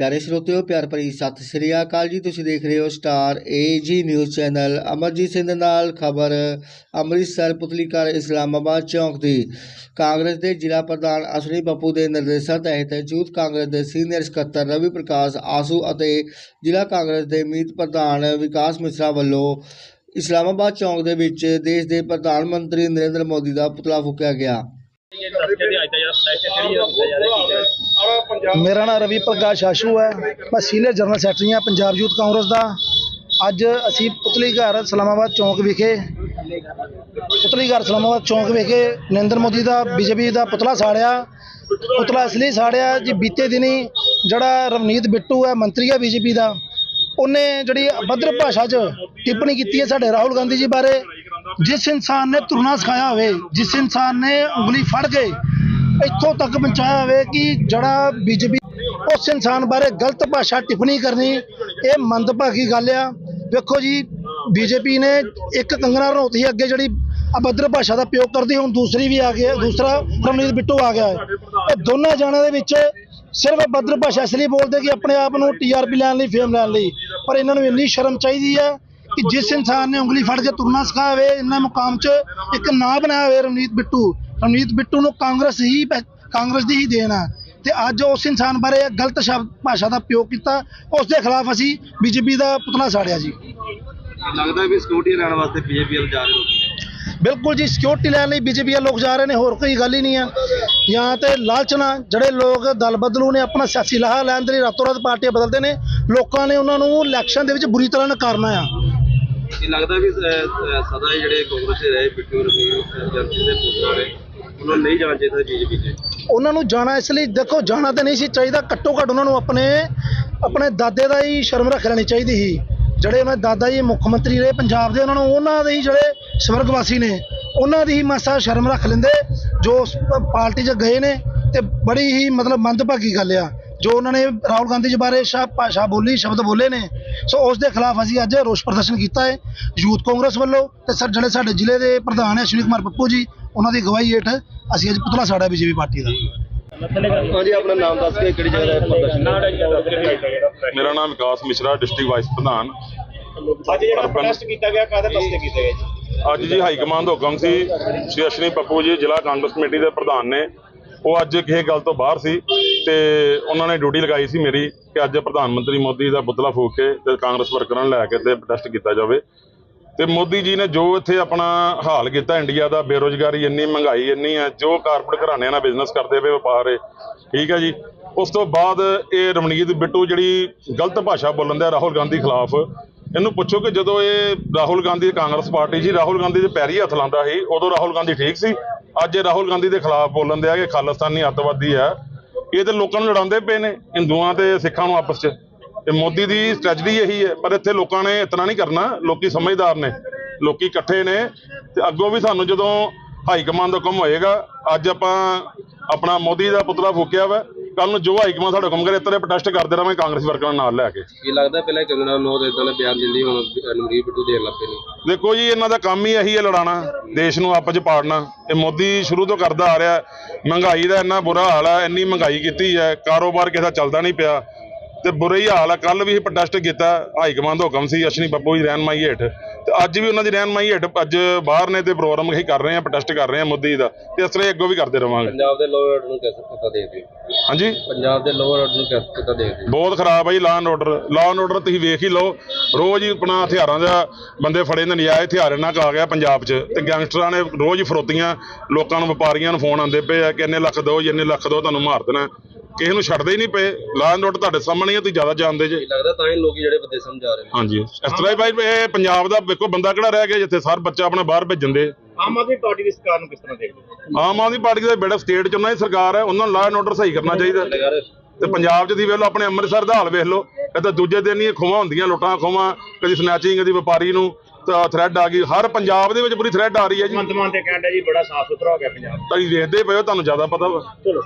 ਪਿਆਰੇ ਸਰੋਤਿਓ, ਪਿਆਰ ਭਰੀ ਸਤਿ ਸ੍ਰੀ ਅਕਾਲ ਜੀ। ਤੁਸੀਂ ਦੇਖ ਰਹੇ ਹੋ star AG news channel. Amarjit Singh ਨਾਲ ਖਬਰ, ਅੰਮ੍ਰਿਤਸਰ ਪੁਤਲੀਕਰ ਇਸਲਾਮਾਬਾਦ ਚੌਂਕ ਦੀ। ਕਾਂਗਰਸ ਦੇ ਜ਼ਿਲ੍ਹਾ ਪ੍ਰਧਾਨ ਅਸ਼ਵਨੀ ਬੱਪੂ ਦੇ ਨਿਰਦੇਸ਼ਾਂ ਤਹਿਤ ਯੂਥ ਕਾਂਗਰਸ ਦੇ ਸੀਨੀਅਰ ਸਕੱਤਰ ਰਵੀ ਪ੍ਰਕਾਸ਼ ਆਸੂ ਅਤੇ ਜ਼ਿਲ੍ਹਾ ਕਾਂਗਰਸ ਦੇ ਮੀਤ ਪ੍ਰਧਾਨ ਵਿਕਾਸ ਮਿਸ਼ਰਾ ਵੱਲੋਂ ਇਸਲਾਮਾਬਾਦ ਚੌਂਕ ਦੇ ਵਿੱਚ ਦੇਸ਼ ਦੇ ਪ੍ਰਧਾਨ ਮੰਤਰੀ ਨਰਿੰਦਰ ਮੋਦੀ ਦਾ ਪੁਤਲਾ ਫੂਕਿਆ ਗਿਆ। ਮੇਰਾ ਨਾਮ ਰਵੀ ਪ੍ਰਕਾਸ਼ ਆਸ਼ੂ ਹੈ। ਮੈਂ ਸੀਨੀਅਰ ਜਨਰਲ ਸੈਕਟਰੀ ਹਾਂ, ਪੰਜਾਬ ਯੂਥ ਕਾਂਗਰਸ ਦਾ। ਅੱਜ ਅਸੀਂ ਪੁਤਲੀ ਘਰ ਇਸਲਾਮਾਬਾਦ ਚੌਂਕ ਵਿਖੇ ਪੁਤਲੀ ਘਰ ਇਸਲਾਮਾਬਾਦ ਚੌਂਕ ਵਿਖੇ ਨਰਿੰਦਰ ਮੋਦੀ ਦਾ, ਬੀਜੇਪੀ ਦਾ ਪੁਤਲਾ ਸਾੜਿਆ। ਪੁਤਲਾ ਇਸ ਲਈ ਸਾੜਿਆ ਜੀ, ਬੀਤੇ ਦਿਨੀ ਜਿਹੜਾ ਰਵਨੀਤ ਬਿੱਟੂ ਹੈ, ਮੰਤਰੀ ਹੈ ਬੀਜੇਪੀ ਦਾ, ਉਹਨੇ ਜਿਹੜੀ ਅਭਦਰ ਭਾਸ਼ਾ 'ਚ ਟਿੱਪਣੀ ਕੀਤੀ ਹੈ ਸਾਡੇ ਰਾਹੁਲ ਗਾਂਧੀ ਜੀ ਬਾਰੇ। ਜਿਸ ਇਨਸਾਨ ਨੇ ਤੁਰਨਾ ਸਿਖਾਇਆ ਹੋਵੇ, ਜਿਸ ਇਨਸਾਨ ਨੇ ਉਂਗਲੀ ਫੜ ਕੇ ਇੱਥੋਂ ਤੱਕ ਪਹੁੰਚਾਇਆ ਹੋਵੇ ਕਿ ਜਿਹੜਾ ਬੀਜੇਪੀ ਉਸ ਇਨਸਾਨ ਬਾਰੇ ਗਲਤ ਭਾਸ਼ਾ ਟਿੱਪਣੀ ਕਰਨੀ, ਇਹ ਮੰਦਭਾਗੀ ਗੱਲ ਆ। ਵੇਖੋ ਜੀ, ਬੀਜੇਪੀ ਨੇ ਇੱਕ ਕੰਗਣਾ ਰਣੌਤ ਅੱਗੇ ਜਿਹੜੀ ਅਭਦਰ ਭਾਸ਼ਾ ਦਾ ਪ੍ਰਯੋਗ ਕਰਦੀ, ਹੁਣ ਦੂਸਰੀ ਵੀ ਆ ਗਿਆ ਦੂਸਰਾ ਰਮਨੀਤ ਬਿੱਟੂ ਆ ਗਿਆ ਹੈ। ਇਹ ਦੋਨਾਂ ਜਾਣਿਆਂ ਦੇ ਵਿੱਚ ਸਿਰਫ ਅਭਦਰ ਭਾਸ਼ਾ ਇਸ ਲਈ ਬੋਲਦੇ ਕਿ ਆਪਣੇ ਆਪ ਨੂੰ ਟੀਆਰਪੀ ਲੈਣ ਲਈ, ਫੇਮ ਲੈਣ ਲਈ, ਪਰ ਇਹਨਾਂ ਨੂੰ ਇੰਨੀ ਸ਼ਰਮ ਚਾਹੀਦੀ ਹੈ ਕਿ ਜਿਸ ਇਨਸਾਨ ਨੇ ਉਂਗਲੀ ਫੜ ਕੇ ਤੁਰਨਾ ਸਿਖਾਇਆ ਹੋਵੇ ਇਹਨਾਂ ਮੁਕਾਮ 'ਚ ਇੱਕ ਨਾਂ ਬਣਾਇਆ ਹੋਵੇ ਰਮਨੀਤ ਬਿੱਟੂ। ਰਮਨੀਤ ਬਿੱਟੂ ਨੂੰ ਕਾਂਗਰਸ ਹੀ ਕਾਂਗਰਸ ਦੀ ਹੀ ਦੇਣ ਹੈ ਤੇ ਅੱਜ ਉਸ ਇਨਸਾਨ ਬਾਰੇ ਗਲਤ ਸ਼ਬਦ ਭਾਸ਼ਾ ਦਾ ਪ੍ਰਯੋਗ ਕੀਤਾ। ਉਸ ਦੇ ਖਿਲਾਫ ਅਸੀਂ ਬੀਜੇਪੀ ਦਾ ਪੁਤਲਾ ਸਾੜਿਆ ਜੀ। ਲੱਗਦਾ ਵੀ ਸਿਕਿਉਰਿਟੀ ਲੈਣ ਵਾਸਤੇ ਬੀਜੇਪੀ ਵੱਲ ਜਾ ਰਹੇ ਲੋਕ। ਬਿਲਕੁਲ ਜੀ ਸਿਕਿਉਰਿਟੀ ਲੈਣ ਲਈ ਬੀਜੇਪੀ ਲੋਕ ਜਾ ਰਹੇ ਨੇ ਹੋਰ ਕੋਈ ਗੱਲ ਹੀ ਨਹੀਂ ਆ। ਜਾਂ ਤੇ ਲਾਲਚਨਾ ਜਿਹੜੇ ਲੋਕ ਦਲ ਬਦਲੂ ਨੇ ਆਪਣਾ ਸਿਆਸੀ ਲਾਹਾ ਲੈਣ ਦੇ ਲਈ ਰਾਤੋਂ ਰਾਤ ਪਾਰਟੀਆਂ ਬਦਲਦੇ ਨੇ ਲੋਕਾਂ ਨੇ ਉਹਨਾਂ ਨੂੰ ਇਲੈਕਸ਼ਨ ਦੇ ਵਿੱਚ ਬੁਰੀ ਤਰ੍ਹਾਂ ਨਕਾਰਨਾ ਆ। ਇਹ ਲੱਗਦਾ ਵੀ ਅਹ, ਸਦਾ ਹੀ ਜਿਹੜੇ ਕਾਂਗਰਸ ਦੇ ਰਹੇ ਬਿੱਟੂ ਰਵੀ ਜਨਸਨ ਦੇ ਪੁੱਤਰ ਨੇ ਉਹਨਾਂ ਨੂੰ ਨਹੀਂ ਜਾਣਾ ਚਾਹੀਦਾ ਬੀਜੇਪੀ 'ਚ ਉਹਨਾਂ ਨੂੰ ਜਾਣਾ ਇਸ ਲਈ ਦੇਖੋ ਜਾਣਾ ਤਾਂ ਨਹੀਂ ਸੀ ਚਾਹੀਦਾ ਘੱਟੋ ਘੱਟ ਉਹਨਾਂ ਨੂੰ ਆਪਣੇ ਆਪਣੇ ਦਾਦੇ ਦਾ ਹੀ ਸ਼ਰਮ ਰੱਖ ਲੈਣੀ ਚਾਹੀਦੀ ਸੀ। ਜਿਹੜੇ ਉਹਨਾਂ ਦੇ ਦਾਦਾ ਜੀ ਮੁੱਖ ਮੰਤਰੀ ਰਹੇ ਪੰਜਾਬ ਦੇ ਉਹਨਾਂ ਨੂੰ ਉਹਨਾਂ ਦੇ ਹੀ ਜਿਹੜੇ ਸਵਰਗਵਾਸੀ ਨੇ ਉਹਨਾਂ ਦੀ ਹੀ ਮਾਸਾ ਸ਼ਰਮ ਰੱਖ ਲੈਂਦੇ ਜੋ ਉਸ ਪ- ਪਾਰਟੀ 'ਚ ਗਏ ਨੇ ਤੇ ਬੜੀ ਹੀ ਮਤਲਬ ਮੰਦਭਾਗੀ ਗੱਲ ਆ। ਜੋ ਉਹਨਾਂ ਨੇ ਰਾਹੁਲ ਗਾਂਧੀ ਜੀ ਬਾਰੇ ਸ਼ਾ ਭਾਸ਼ਾ ਬੋਲੀ ਸ਼ਬਦ ਬੋਲੇ ਨੇ ਸੋ ਉਸ ਦੇ ਖਿਲਾਫ ਅਸੀਂ ਅੱਜ ਰੋਸ ਪ੍ਰਦਰਸ਼ਨ ਕੀਤਾ ਹੈ। ਯੂਥ ਕਾਂਗਰਸ ਵੱਲੋਂ ਤੇ ਸਰ ਜਿਹੜੇ ਸਾਡੇ ਜ਼ਿਲ੍ਹੇ ਦੇ ਪ੍ਰਧਾਨ ਹੈ ਸ਼੍ਰੀ ਕੁਮਾਰ ਪੱਪੂ ਜੀ ਉਹਨਾਂ ਦੀ ਅਗਵਾਈ ਹੇਠ ਅਸੀਂ ਅੱਜ ਪੁਤਲਾ ਸਾੜਿਆ ਬੀਜੇਪੀ ਪਾਰਟੀ ਦਾ। ਹਾਂਜੀ ਆਪਣਾ ਨਾਮ ਦੱਸ ਕੇ ਕਿਹੜੀ ਜਗ੍ਹਾ ਦਾ ਪ੍ਰਦਰਸ਼ਨ ਮੇਰਾ ਨਾਮ ਵਿਕਾਸ ਮਿਸ਼ਰਾ ਡਿਸਟ੍ਰਿਕਟ ਵਾਈਸ ਪ੍ਰਧਾਨ। ਅੱਜ ਜਿਹੜਾ ਪ੍ਰੋਟੈਸਟ ਕੀਤਾ ਗਿਆ ਕਾਹਦੇ ਵਾਸਤੇ ਕੀਤਾ ਗਿਆ ਜੀ? ਅੱਜ ਜੀ ਹਾਈ ਕਮਾਂਡ ਦਾ ਹੁਕਮ ਸੀ ਸ਼੍ਰੀ ਅਸ਼ਵਨੀ ਪੱਪੂ ਜੀ ਜ਼ਿਲ੍ਹਾ ਕਾਂਗਰਸ ਕਮੇਟੀ ਦੇ ਪ੍ਰਧਾਨ ਨੇ। ਉਹ ਅੱਜ ਕਿਸੇ ਗੱਲ ਤੋਂ ਬਾਹਰ ਸੀ ਤੇ ਉਹਨਾਂ ਨੇ ਡਿਊਟੀ ਲਗਾਈ ਸੀ ਮੇਰੀ ਕਿ ਅੱਜ ਪ੍ਰਧਾਨ ਮੰਤਰੀ ਮੋਦੀ ਦਾ ਪੁਤਲਾ ਫੂਕ ਕੇ ਤੇ ਕਾਂਗਰਸ ਵਰਕਰਾਂ ਨੂੰ ਲੈ ਕੇ ਤੇ ਪ੍ਰੋਟੈਸਟ ਕੀਤਾ ਜਾਵੇ। ਤੇ ਮੋਦੀ ਜੀ ਨੇ ਜੋ ਇੱਥੇ ਆਪਣਾ ਹਾਲ ਕੀਤਾ ਇੰਡੀਆ ਦਾ, ਬੇਰੋਜ਼ਗਾਰੀ ਇੰਨੀ ਮਹਿੰਗਾਈ ਇੰਨੀ ਹੈ, ਜੋ ਕਾਰਪੋਰੇਟ ਘਰਾਣਿਆਂ ਨਾਲ ਬਿਜ਼ਨਸ ਕਰਦੇ ਪਏ ਵਪਾਰ ਹੈ ਠੀਕ ਹੈ ਜੀ। ਉਸ ਤੋਂ ਬਾਅਦ ਇਹ ਰਮਨੀਤ ਬਿੱਟੂ ਜਿਹੜੀ ਗਲਤ ਭਾਸ਼ਾ ਬੋਲਣ ਦਾ ਰਾਹੁਲ ਗਾਂਧੀ ਖਿਲਾਫ, ਇਹਨੂੰ ਪੁੱਛੋ ਕਿ ਜਦੋਂ ਇਹ ਰਾਹੁਲ ਗਾਂਧੀ ਕਾਂਗਰਸ ਪਾਰਟੀ ਸੀ, ਰਾਹੁਲ ਗਾਂਧੀ ਦੇ ਪੈਰੀ ਹੱਥ ਲਾਉਂਦਾ ਸੀ, ਉਦੋਂ ਰਾਹੁਲ ਗਾਂਧੀ ਠੀਕ ਸੀ? ਅੱਜ ਇਹ ਰਾਹੁਲ ਗਾਂਧੀ ਦੇ ਖਿਲਾਫ ਬੋਲਣ ਦੇ ਆ ਕਿ ਖਾਲਿਸਤਾਨੀ ਅੱਤਵਾਦੀ ਹੈ। ਇਹ ਤੇ ਲੋਕਾਂ ਨੂੰ ਲੜਾਉਂਦੇ ਪਏ ਨੇ, ਹਿੰਦੂਆਂ ਤੇ ਸਿੱਖਾਂ ਨੂੰ ਆਪਸ 'ਚ। ਤੇ ਮੋਦੀ ਦੀ ਸਟ੍ਰੈਟਜੀ ਇਹੀ ਹੈ, ਪਰ ਇੱਥੇ ਲੋਕਾਂ ਨੇ ਇਤਨਾ ਨਹੀਂ ਕਰਨਾ, ਲੋਕੀ ਸਮਝਦਾਰ ਨੇ, ਲੋਕੀ ਇਕੱਠੇ ਨੇ। ਤੇ ਅੱਗੋਂ ਵੀ ਸਾਨੂੰ ਜਦੋਂ ਹਾਈ ਕਮਾਂਡ ਦਾ ਕੰਮ ਹੋਏਗਾ, ਅੱਜ ਆਪਾਂ ਆਪਣਾ ਮੋਦੀ ਦਾ ਪੁਤਲਾ ਫੂਕਿਆ ਵਾ ਕੱਲ ਨੂੰ ਜੋ ਹਾਈ ਕਮਾਂਡ ਸਾਡਾ ਹੁਕਮ ਕਰੇ ਇਤਰੇ ਪ੍ਰੋਟੈਸਟ ਕਰਦੇ ਰਹਾਂਗੇ ਕਾਂਗਰਸ ਵਰਕਰਾਂ ਨਾਲ ਲੈ ਕੇ। ਕੀ ਲੱਗਦਾ ਪਹਿਲਾਂ ਕੰਗਣਾ ਨੋ ਦੇ ਇਦਾਂ ਦੇ ਬਿਆਨ ਦਿੰਦੀ ਹੁਣ ਨਮਰੀਤ ਬਿੱਟੂ ਦੇਣ ਲੱਗ ਪਏ ਨੇ? ਦੇਖੋ ਜੀ ਇਹਨਾਂ ਦਾ ਕੰਮ ਹੀ ਇਹੀ ਹੈ ਲੜਾਣਾ ਦੇਸ਼ ਨੂੰ ਆਪਸ 'ਚ ਪਾੜਨਾ। ਇਹ ਮੋਦੀ ਸ਼ੁਰੂ ਤੋਂ ਕਰਦਾ ਆ ਰਿਹਾ। ਮਹਿੰਗਾਈ ਦਾ ਇੰਨਾ ਬੁਰਾ ਹਾਲ ਹੈ ਇੰਨੀ ਮਹਿੰਗਾਈ ਕੀਤੀ ਹੈ ਕਾਰੋਬਾਰ ਕਿਸੇ ਦਾ ਚੱਲਦਾ ਨਹੀਂ ਪਿਆ। ਤੇ ਬੁਰਾ ਹੀ ਹਾਲ ਹੈ ਕੱਲ ਵੀ ਪ੍ਰੋਟੈਸਟ ਕੀਤਾ ਹਾਈ ਕਮਾਂਡ ਦਾ ਹੁਕਮ ਸੀ ਅਸ਼ਨੀ ਬੱਬੂ ਦੀ ਰਹਿਨਮਾਈ ਹੇਠ। ਤੇ ਅੱਜ ਵੀ ਉਹਨਾਂ ਦੀ ਰਹਿਨਮਾਈ ਹੇਠ ਅੱਜ ਬਾਹਰ ਨੇ ਤੇ ਪ੍ਰੋਗਰਾਮ ਅਸੀਂ ਕਰ ਰਹੇ ਹਾਂ ਪ੍ਰੋਟੈਸਟ ਕਰ ਰਹੇ ਹਾਂ ਮੋਦੀ ਦਾ। ਤੇ ਇਸ ਤਰ੍ਹਾਂ ਅੱਗੋਂ ਵੀ ਕਰਦੇ ਰਵਾਂਗੇ। ਪੰਜਾਬ ਦੇ ਲੋਅਰ ਆਰਡਰ ਨੂੰ ਕਿਸ ਪਤਾ ਦੇਖਦੇ ਹਾਂਜੀ? ਪੰਜਾਬ ਦੇ ਲੋਅਰ ਆਰਡਰ ਨੂੰ ਕਿਸ ਪਤਾ ਦੇਖਦੇ ਬਹੁਤ ਖਰਾਬ ਹੈ ਜੀ law and order law and order ਤੁਸੀਂ ਵੇਖ ਹੀ ਲਓ ਰੋਜ਼ ਹੀ ਆਪਣਾ ਹਥਿਆਰਾਂ ਦਾ ਬੰਦੇ ਫੜੇ ਨੇ ਨਜਾਇਜ਼ ਹਥਿਆਰ ਇਹਨਾਂ ਕੋ ਆ ਗਿਆ ਪੰਜਾਬ 'ਚ। ਤੇ ਗੈਂਗਸਟਰਾਂ ਨੇ ਰੋਜ਼ ਫਰੋਤੀਆਂ ਲੋਕਾਂ ਨੂੰ ਵਪਾਰੀਆਂ ਨੂੰ ਫੋਨ ਆਉਂਦੇ ਪਏ ਆ ਕਿ ਇੰਨੇ ਲੱਖ ਦਿਓ ਇੰਨੇ ਲੱਖ ਦਿਓ ਤੁਹਾਨੂੰ ਮਾਰ ਦੇਣਾ। ਕਿਸੇ ਨੂੰ ਛੱਡਦੇ ਹੀ ਨਹੀਂ ਪਏ। ਲਾਅ ਐਂਡ ਆਰਡਰ ਤੁਹਾਡੇ ਸਾਹਮਣੇ ਹੀ ਤੁਸੀਂ ਜ਼ਿਆਦਾ ਜਾਣਦੇ ਜੇ। ਲੱਗਦਾ ਤਾਂ ਹੀ ਲੋਕੀ ਜਿਹੜੇ ਬੰਦੇ ਸਮਝਾ ਰਹੇ ਨੇ। ਹਾਂਜੀ। ਇਸ ਤਰ੍ਹਾਂ ਹੀ ਭਾਈ ਇਹ ਪੰਜਾਬ ਦਾ ਵੇਖੋ ਬੰਦਾ ਕਿਹੜਾ ਰਹਿ ਗਿਆ ਜਿੱਥੇ ਸਰ ਬੱਚਾ ਆਪਣਾ ਬਾਹਰ ਭੇਜਣ ਦੇ। ਆਮ ਆਦਮੀ ਪਾਰਟੀ ਦੀ ਸਰਕਾਰ ਨੂੰ ਕਿਸ ਤਰ੍ਹਾਂ ਦੇਖਦੇ ਆਮ ਆਦਮੀ ਪਾਰਟੀ ਦਾ ਬੇੜਾ ਸਟੇਟ 'ਚ ਉਹਨਾਂ ਦੀ ਸਰਕਾਰ ਹੈ ਉਹਨਾਂ ਨੂੰ ਲਾਅ ਐਂਡ ਆਰਡਰ ਸਹੀ ਕਰਨਾ ਚਾਹੀਦਾ। ਤੇ ਪੰਜਾਬ 'ਚ ਦੀ ਵੇਖ ਲਓ ਆਪਣੇ ਅੰਮ੍ਰਿਤਸਰ ਦਾ ਹਾਲ ਵੇਖ ਲਓ ਇਹ ਤਾਂ ਦੂਜੇ ਦਿਨ ਹੀ ਖੋਵਾਂ ਹੁੰਦੀਆਂ ਲੁੱਟਾਂ ਖੋਵਾਂ ਕਦੀ ਸਨੈਚਿੰਗ ਕਦੀ ਵਪਾਰੀ ਨੂੰ ਤਾਂ ਥ੍ਰੈਡ ਆ ਗਈ। ਹਰ ਪੰਜਾਬ ਦੇ ਵਿੱਚ ਪੂਰੀ ਥ੍ਰੈਡ ਆ ਰਹੀ ਹੈ ਜੀ। ਮੰਤਮਾਨ ਤੇ ਕਹਿੰਦਾ ਜੀ ਬੜਾ ਸਾਫ਼ ਸੁਥਰਾ ਹੋ ਗਿਆ ਪੰਜਾਬ। ਤੁਸੀਂ ਵੇਖਦੇ ਪਏ ਹੋ ਤੁਹਾਨੂੰ ਜ਼ਿਆਦਾ ਪਤਾ ਵਾ। ਚਲੋ।